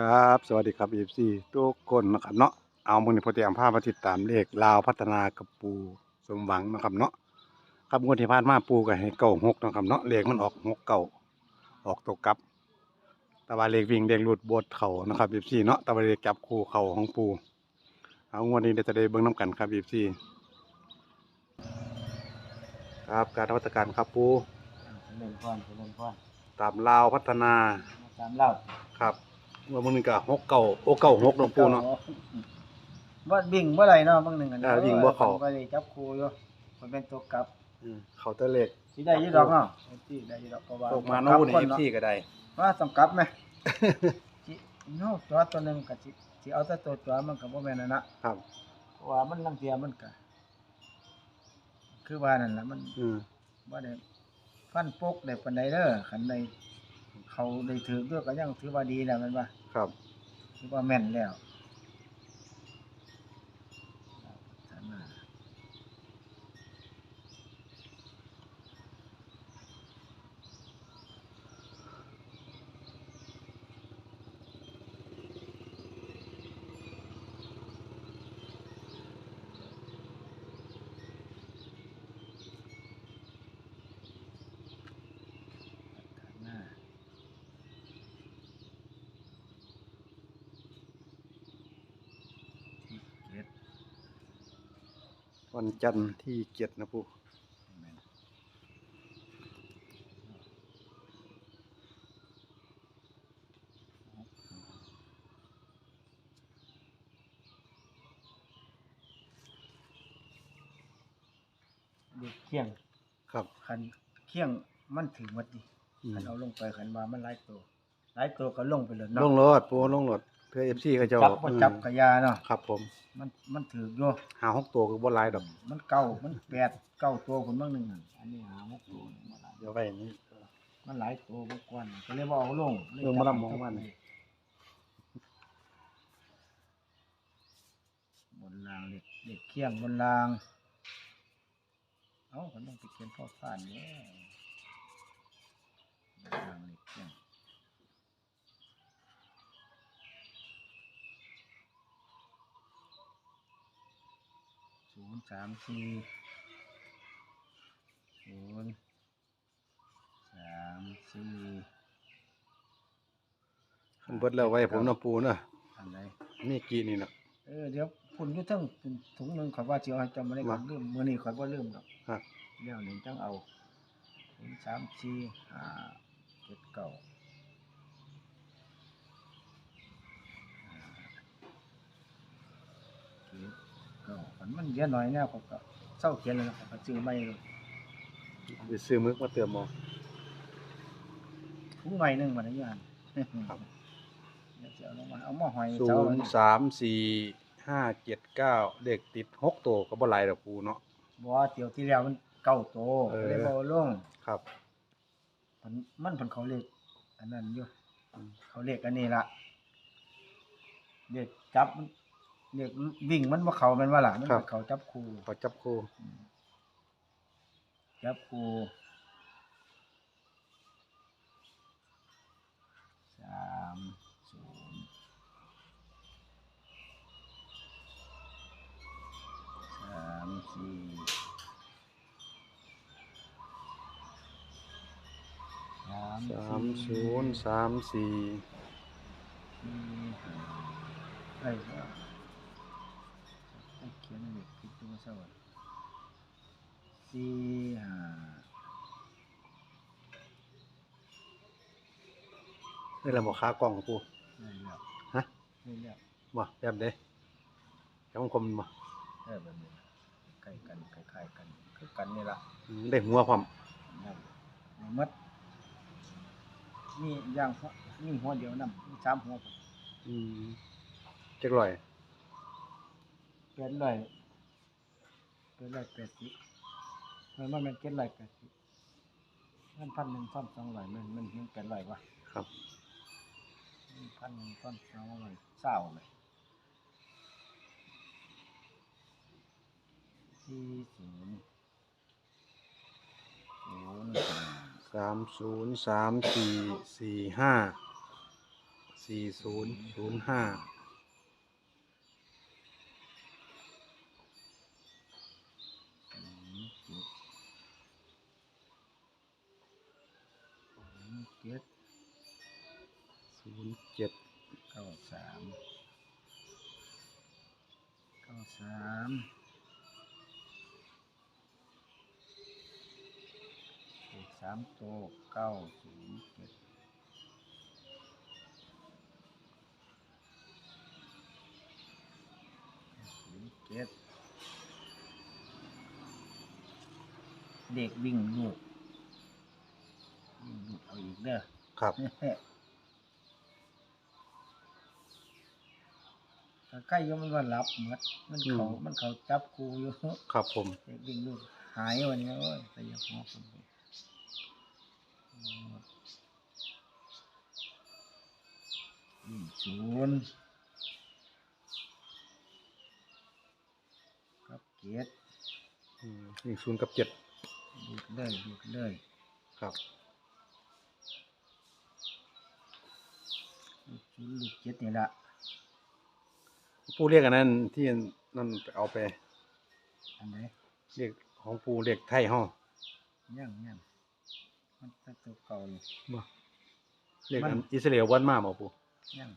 ครับ สวัสดีครับ FC ทุกคนนะครับเนาะเอามือนี้พอเตรียมภาพมาติดตามเลขลาวพัฒนากับปูสมหวังนะครับเนาะครับงวดที่ผ่านมาปูก็ให้เก้าหกนะครับเนาะเลขมันออกหกเก้าออกตัวกลับแต่ว่าเลขวิ่งเลขหลุดบทเข่านะครับ FC เนาะแต่ว่าเลขจับคู่เข่าของปูเอางวดนี้เดี๋ยวจะได้เบิ่งน้ำกันครับ FC ครับการนวัตการครับปูเล่นพรเล่นพรตามลาวพัฒนามาตามเล่าครับง วดมื้อนี้ก็หกเก้าโอ้เก้าหกเนาะปูเนาะบ่บิ่งบ่ไหลเนาะบางหนึ่งอันอ่าวิ่งบ่เข้าก็เลยจับครูอยู่มันเป็นตัวกลับอืมเขาตัวเลขสิได้อยู่ดอกเนาะสิได้อยู่ดอกเพราะว่าตกมาโน่นกลับเอฟคซีก็ได้ ว่าต้องกลับไหมสิเนาะตัวตัวหนึงก็สิสิเอาแต่ตัวตัวมันก็บ่แม่นนั่นนะครับ เพราะว่ามันลังเทียมันก็คือว่านั่นล่ะมันอืมบ่ได้ฟันปกได้ปานใดเด้อคันใดเขาได้ถือด้วยก็ยังถือว่าดีแล้วแม่นบ่ ครับถือว่าแม่นแล้ว หน้า ที่เจ็ด วันจันทร์ที่เจ็ดนะปูแม่นเด็กเคียงครับคันเคียงมันถึงหมดดิอืมคันเอาลงไปคันว่ามันหลายตัวหลายตัวก็ลงไปเลยลเนาะงรถปูลงรถ เพื่อเอฟซีเขาเจะจับก็จับกระยาเนาะครับ ผมมันมันถืออยู่หาหกตัวก็บ่หลายดอกมันเก่ามันแปดเก้าตัวคนบางหนึ่งอะอันนี้หาหกตัวนี่มาหลายเดี๋ยวไว้อย่างนี้ มันหลายตัวบางกวนก็เลยบเอาลงเลยลงมาลำมองมันบนรางเด็กเด็กเคียงบนราง เอ้าคนต้องไปเขียนพ่อผ่านเนี่ยบนรางเด็กเคียงศูนย์ สามสี่ศูนย์สามสี่มันเบิดแล้วไว้ผมนะปูนะอันไหนมีกี่นี่นะเออเดี๋ยวคุณอยุ่ทั้งถุงหนึ่งขอยว่าจะเอาให้จำไม่ได้ก่อนมาลืมมื่อนี้ขอยว่าลืมหรอกครับ เดี๋ยวหนึ่งจังเอาศูนย์สามสี่ห้าเจ็ดเก้าห้าเจ็ดเก้ามันมันเยอะหน่อยเนี่ยผมก็เศร้าเขียนเลยนะผมก็ซื้อไม่เลยไปซื้อมึกมาเติมหมอถุงหน่อยหนึ่งมาได้ยังครับเดี๋ยวจะเอาลงมาเอาหม้อหอยศูเจ้า นย์สามสี่ห้าเจ็ดเก้าเด็กติดหกตัวก็บ่หลายดอกปูเนาะบอกว่าเดี๋ยวที่แล้วมันเก้าโตเออ เลยบอกลงครับ มันมันผนเขาเรียกอันนั้นอยู่อืม เขาเรียกอันนี้ละเรียกจับมัน เรียกวิ่งมันว่าเขาแมันว่าล่ะมันเป็นเขาจับครูขอจับคู่จับครูสามศูนย์สามสี่สามสามศูนย์สามสี่ สี่ห้าไอ้ยว่าไอ้เขียนเด็กคิดตัวเศร้า สี่ห้านี่แหละบอกค้ากล่องของปูได้แล้วฮะได้แล้วบ่แบบเด้จังคมบ่เออแบบนี้ใกล้กันคล้ายๆกัน คือกันนี่ละอืมได้หัวพร้อมนั่นในมัดมีอย่างหัวมีหัวเดียวนำมีสามหัวผมอืมจักร่อยเป็นร้อยเป็นร้อยแปดสิบ มันมันเป็นเจ็ดร้อยแปดสิบมันพันหนึ่งพันสองร้อยมันมันมันเป็นร้อยวะครับพันหนึ่งพันสองร้อยเศร้าเลยสี่ศูนย์ศูนย์ห้าสามศูนย์สามสี่สี่ห้าสี่ศูนย์ศูนย์ห้า เจ็ด ศูนย์เจ็ด เก้า สามเก้าสามเลขสามตัวเก้าศูนย์เจ็ดศูนย์เจ็ดเด็กวิ่งลูกวิ่งลูกเอาอีกเด้อครับ ถ้า ใกล้ยมันว่าหลับหมดมันเขาอืม มันเขาจับกูอยู่ครับผม เด็กวิ่งลูกหายวันนี้โอ้ยแต่ยังหัวคนไปวิ่งศูนย์กับเกียรติอืมวิ่งศูนย์กับเจ็ดดูดเลยดูดเลยครับลูกศูนย์ลูกเกียรตินี่ละ ปูเรียกอันนั้นที่นั่นไปเอาไป อันไหนเรียกของปูเรียกไทยห้องย่างย่างมันตั้งตัวเก่าเลยบ่เรียกมันอันอิสราเอลวันมาบ่ปูย่าง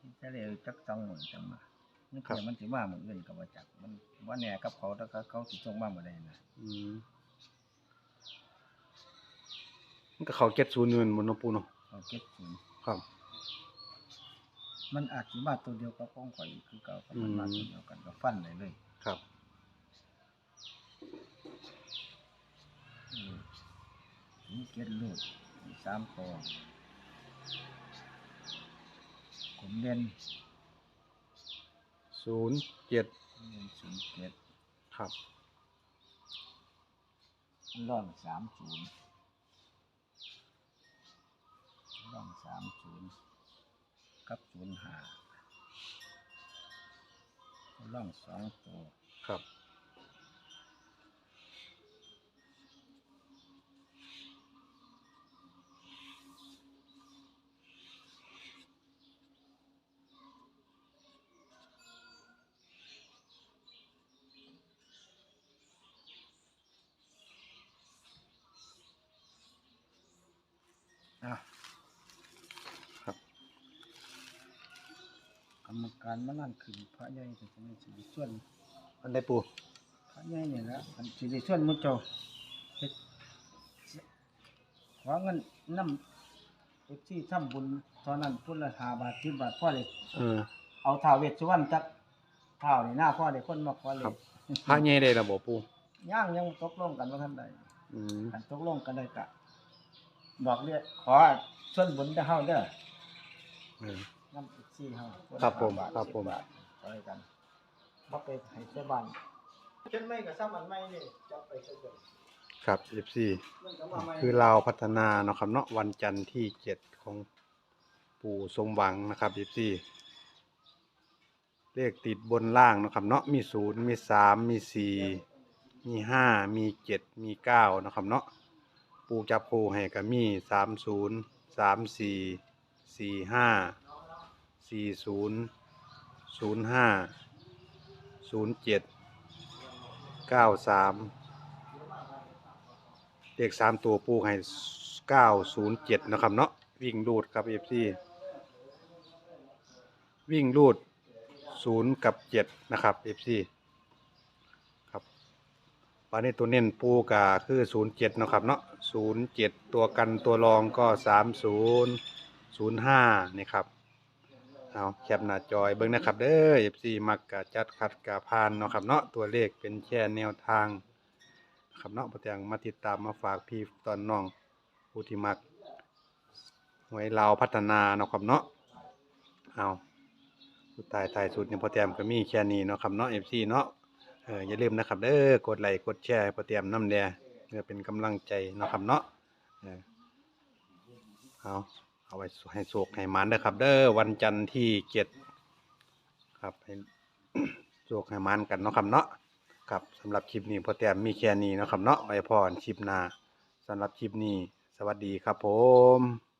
ที่จะเรียกจักจังหมือนจังมานี่คือมันสิมาเหมือนเงินกับว่าจักมันว่าแหน่กับเขาแล้วก็เขาสิส่งมาเมื่อใดนะอืม มันก็เขาเก็ตศูนย์อยู่แม่นบนนาะปูเนาะเขาเก็บศูนย์ครับ มันอาจสิมาตัวเดียวกับของข่อยอีกคือเก่ากับมันมาอืมตัวเดียวกันก็ฟันเลยเลยครับ อืมนี่เก็ดลูกมีสามตัวผมเรียนศูนย์เจ็ดเรียนศูนย์เจ็ดครับ ร่องสามศูนย์ร่อง สามศูนย์กับศูนย์ห้าล่องสองตัวครับ กรรมการมานั่งขึ้นพระใหญ่ก็จะมีสิริส่วนอันใดปูพระใหญ่เนี่ยแหละอันสิริส่วนมุจเจ้าเฮ็ดขอเงินนำเอฟซีทำบุญตอนนั้นพุ่นละ5บาท10บาทพ่อเลยเออ เอาท้าวเวสสุวรรณจักท้าวนี่หน้าพ่อได้คนมาขอเลครัยบพระใหญ่ได้ระบ่ปูย่างยังตกลงกันว่าท่านใดอืมกันตกลงกันได้กะบอกเรียกขอส่วนบุญได้เฮาเด้อเออน้ำ อีกซี่เฮานละครับผมห้าาทครับผม สิาทขอให้กันบ่ไปให้เจ้าบ้านเช่นไม่ก็ซ้ำอันไม่นี่จับไปซะเด้อครับ FC มันก็มาใหม่คือลาวพัฒนาเนาะครับเนาะวันจันทร์ที่เจ็ดของปู่สมหวังนะครับ FC เลขติดบนล่างเนาะครับเนาะมีศูนย์มีสามมีสี่มีห้ามีเจ็ดมีเก้านาะครับเนาะปูจับปูให้ก็มีสามศูนย์ สี่ศูนย์ศูนย์ห้าศูนย์เจ็ดเก้าสามเลขสามตัวปูให้เก้าศูนย์เจ็ดนะครับเนาะวิ่งดูดครับเอฟซีวิ่งรูดศูนย์กับเจ็ดนะครับ FC ครับวันนี้ตัวเน้นปูกาคือศูนย์เจ็ดนะครับเนาะศูนย์เจ็ดตัวกันตัวรองก็สามศูนย์ศูนย์ห้านี่ครับ เอาแคปหน้าจอยเบิ้งนะครับเด้อ FC มักกะจัดขัดกะพานเนาะครับเนาะตัวเลขเป็นแค่แนวทางครับเนาะพอเตียงมาติดตามมาฝากพี่ตอนน้องผู้ที่มักหวยลาวพัฒนาเนาะครับเนาะเอาสุดท้ายท้ายสุดเนี่ยพอเตียมก็มีแค่นี้เนาะครับเนาะ FC เนาะเอออย่าลืมนะครับเด้อกดไลค์กดแชร์พอเตียมน้ำแดเพื่อเป็นกำลังใจเนาะครับเนาะเออเอา เอาไว้ให้โศกให้หมันเด้อครับ เด้อวันจันทร์ที่เจ็ดครับให้โศกให้หมันกันเนาะครับเนาะครับสำหรับคลิปนี้พอแต้มมีแค่นี้เนาะครับเนาะไว้พรคลิปหน้าสำหรับคลิปนี้ สวัสดีครับผม